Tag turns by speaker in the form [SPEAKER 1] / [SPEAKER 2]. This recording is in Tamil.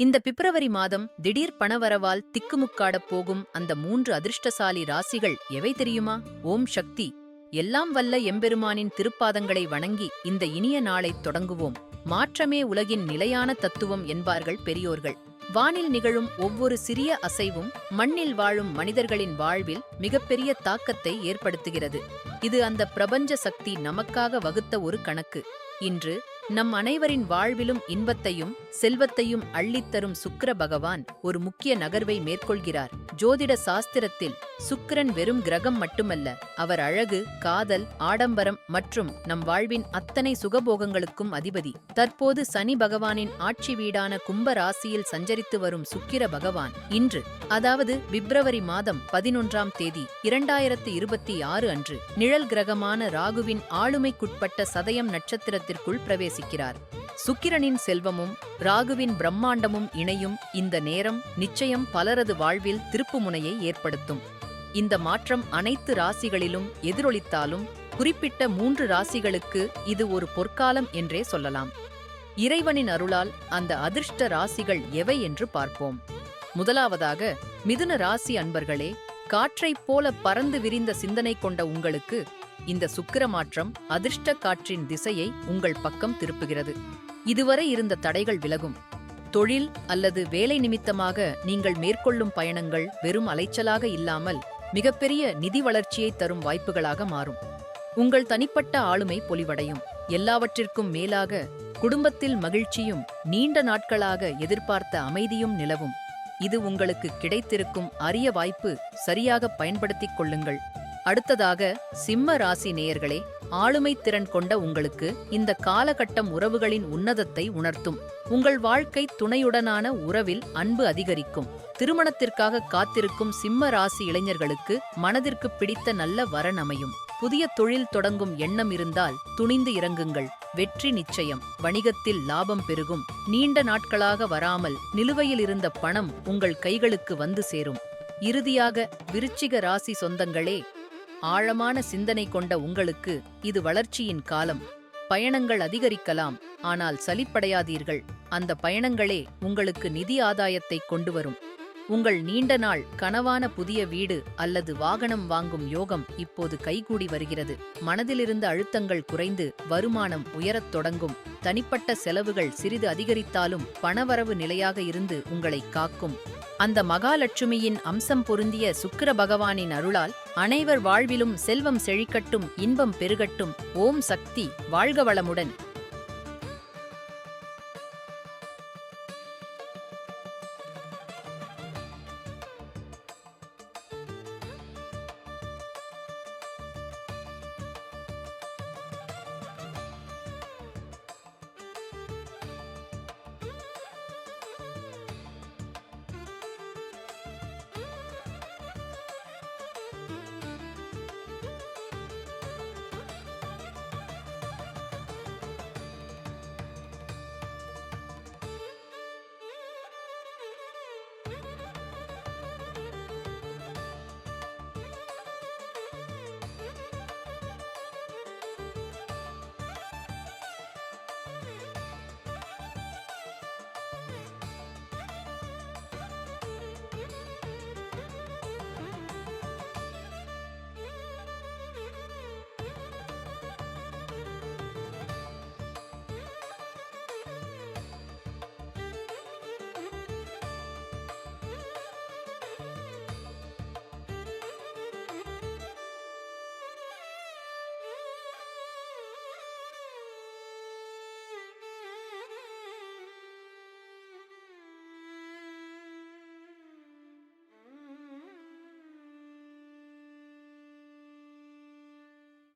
[SPEAKER 1] இந்த பிப்ரவரி மாதம் திடீர் பணவரவால் திக்குமுக்காடப் போகும் அந்த மூன்று அதிர்ஷ்டசாலி ராசிகள் எவை தெரியுமா? ஓம் சக்தி. எல்லாம் வல்ல எம்பெருமானின் திருப்பாதங்களை வணங்கி இந்த இனிய நாளைத் தொடங்குவோம். மாற்றமே உலகின் நிலையான தத்துவம் என்பார்கள் பெரியோர்கள். வானில் நிகழும் ஒவ்வொரு சிறிய அசைவும் மண்ணில் வாழும் மனிதர்களின் வாழ்வில் மிகப்பெரிய தாக்கத்தை ஏற்படுத்துகிறது. இது அந்த பிரபஞ்ச சக்தி நமக்காக வகுத்த ஒரு கணக்கு. இன்று நம் அனைவரின் வாழ்விலும் இன்பத்தையும் செல்வத்தையும் அள்ளித்தரும் சுக்கிர பகவான் ஒரு முக்கிய நகர்வை மேற்கொள்கிறார். ஜோதிட சாஸ்திரத்தில் சுக்கிரன் வெறும் கிரகம் மட்டுமல்ல அவர் அழகு காதல் ஆடம்பரம் மற்றும் நம் வாழ்வின் அத்தனை சுகபோகங்களுக்கும் அதிபதி. தற்போது சனி பகவானின் ஆட்சி வீடான கும்ப ராசியில் சஞ்சரித்து வரும் சுக்கிர பகவான் இன்று அதாவது பிப்ரவரி மாதம் பதினொன்றாம் தேதி இரண்டாயிரத்து இருபத்தி ஆறு அன்று நிழல் கிரகமான ராகுவின் ஆளுமைக்குட்பட்ட சதயம் நட்சத்திரத்திற்குள் பிரவேசம் பிரவேசிக்கிறார் சுக்கிரனின் செல்வமும் ராகுவின் பிரம்மாண்டமும் இணையும் இந்த நேரம் நிச்சயம் பலரது வாழ்வில் திருப்புமுனையை ஏற்படுத்தும். இந்த மாற்றம் அனைத்து ராசிகளிலும் எதிரொலித்தாலும் குறிப்பிட்ட மூன்று ராசிகளுக்கு இது ஒரு பொற்காலம் என்றே சொல்லலாம். இறைவனின் அருளால் அந்த அதிர்ஷ்ட ராசிகள் எவை என்று பார்ப்போம். முதலாவதாக மிதுன ராசி அன்பர்களே காற்றைப் போல பறந்து விரிந்த சிந்தனை கொண்ட உங்களுக்கு இந்த சுக்கிர மாற்றம் அதிர்ஷ்ட காற்றின் திசையை உங்கள் பக்கம் திருப்புகிறது. இதுவரை இருந்த தடைகள் விலகும். தொழில் அல்லது வேலை நிமித்தமாக நீங்கள் மேற்கொள்ளும் பயணங்கள் வெறும் அலைச்சலாக இல்லாமல் மிகப்பெரிய நிதி வளர்ச்சியை தரும் வாய்ப்புகளாக மாறும். உங்கள் தனிப்பட்ட ஆளுமை பொலிவடையும். எல்லாவற்றிற்கும் மேலாக குடும்பத்தில் மகிழ்ச்சியும் நீண்ட நாட்களாக எதிர்பார்த்த அமைதியும் நிலவும். இது உங்களுக்கு கிடைத்திருக்கும் அரிய வாய்ப்பு சரியாக பயன்படுத்திக் கொள்ளுங்கள். அடுத்ததாக சிம்ம ராசி நேயர்களே ஆளுமை திறன் கொண்ட உங்களுக்கு இந்த காலகட்டம் உறவுகளின் உன்னதத்தை உணர்த்தும். உங்கள் வாழ்க்கை துணையுடனான உறவில் அன்பு அதிகரிக்கும். திருமணத்திற்காக காத்திருக்கும் சிம்ம ராசி இளைஞர்களுக்கு மனதிற்கு பிடித்த நல்ல வரன் அமையும் புதிய தொழில் தொடங்கும் எண்ணம் இருந்தால் துணிந்து இறங்குங்கள். வெற்றி நிச்சயம். வணிகத்தில் லாபம் பெருகும். நீண்ட நாட்களாக வராமல் நிலுவையில் இருந்த பணம் உங்கள் கைகளுக்கு வந்து சேரும். இறுதியாக விருச்சிக ராசி சொந்தங்களே ஆழமான சிந்தனை கொண்ட உங்களுக்கு இது வளர்ச்சியின் காலம். பயணங்கள் அதிகரிக்கலாம் ஆனால் சலிப்படையாதீர்கள். அந்த பயணங்களே உங்களுக்கு நிதி ஆதாயத்தை கொண்டு வரும். உங்கள் நீண்ட நாள் கனவான புதிய வீடு அல்லது வாகனம் வாங்கும் யோகம் இப்போது கைகூடி வருகிறது. மனதிலிருந்த அழுத்தங்கள் குறைந்து வருமானம் உயரத் தொடங்கும். தனிப்பட்ட செலவுகள் சிறிது அதிகரித்தாலும் பணவரவு நிலையாக இருந்து உங்களை காக்கும். அந்த மகாலட்சுமியின் அம்சம் பொருந்திய சுக்கிர பகவானின் அருளால் அனைவர் வாழ்விலும் செல்வம் செழிக்கட்டும் இன்பம் பெருகட்டும். ஓம் சக்தி வாழ்க வளமுடன்.